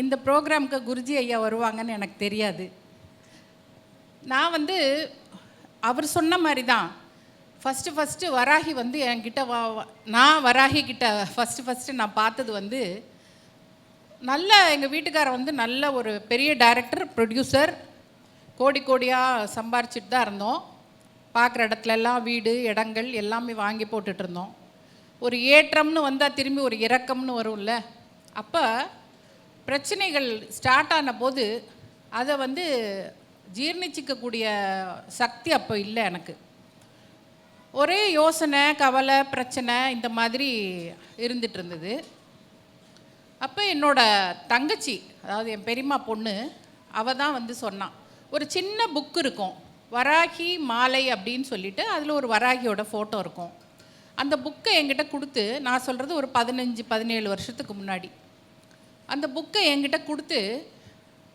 இந்த ப்ரோக்ராமுக்கு குருஜி ஐயா வருவாங்கன்னு எனக்கு தெரியாது. நான் வந்து அவர் சொன்ன மாதிரி தான் ஃபஸ்ட்டு ஃபஸ்ட்டு வராகி வந்து என்கிட்ட வா நான் வராகி கிட்ட ஃபஸ்ட்டு ஃபஸ்ட்டு நான் பார்த்தது வந்து நல்ல எங்கள் வீட்டுக்காரர் வந்து நல்ல ஒரு பெரிய டைரக்டர் ப்ரொடியூசர் கோடி கோடியாக சம்பாரிச்சிட்டு தான் இருந்தோம். பார்க்குற இடத்துல எல்லாம் வீடு இடங்கள் எல்லாமே வாங்கி போட்டுட்ருந்தோம் ஒரு ஏற்றம்னு வந்தால் திரும்பி ஒரு இறக்கம்னு வரும்ல. அப்போ பிரச்சனைகள் ஸ்டார்ட் ஆன போது அதை வந்து ஜீர்ணிச்சிக்கக்கூடிய சக்தி அப்போ இல்லை எனக்கு. ஒரே யோசனை கவலை பிரச்சனை இந்த மாதிரி இருந்துட்டு இருந்தது. அப்போ என்னோட தங்கச்சி அதாவது என் பெரியம்மா பொண்ணு அவள் தான் வந்து சொன்னான் ஒரு சின்ன புக் இருக்கும் வராகி மாலை அப்படின்னு சொல்லிட்டு அதில் ஒரு வராகியோட ஃபோட்டோ இருக்கும். அந்த புக்கை என்கிட்ட கொடுத்து நான் சொல்கிறது ஒரு பதினஞ்சு பதினேழு வருஷத்துக்கு முன்னாடி. அந்த புக்கை என்கிட்ட கொடுத்து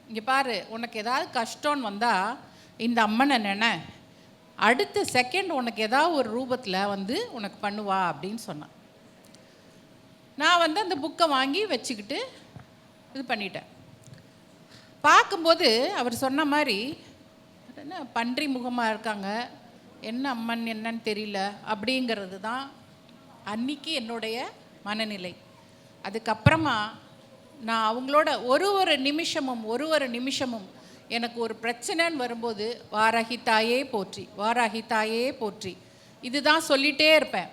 இங்கே பாரு உனக்கு ஏதாவது கஷ்டம்னு வந்தால் இந்த அம்மனை நினை. அடுத்த செகண்ட் உனக்கு ஏதாவது ஒரு ரூபத்தில் வந்து உனக்கு பண்ணுவா அப்படின்னு சொன்னான். நான் வந்து அந்த புக்கை வாங்கி வச்சுக்கிட்டு இது பண்ணிட்டேன். பார்க்கும்போது அவர் சொன்ன மாதிரி என்ன பன்றி முகமாக இருக்காங்க? என்ன அம்மன் என்னன்னு தெரியல? அப்படிங்கிறது தான் அன்னைக்கு என்னுடைய மனநிலை. அதுக்கப்புறமா நான் அவங்களோட ஒரு ஒரு நிமிஷமும் ஒரு ஒரு நிமிஷமும் எனக்கு ஒரு பிரச்சனைன்னு வரும்போது வாராகி தாயே போற்றி வாராகி தாயே போற்றி. இதுதான் சொல்லிகிட்டே இருப்பேன்.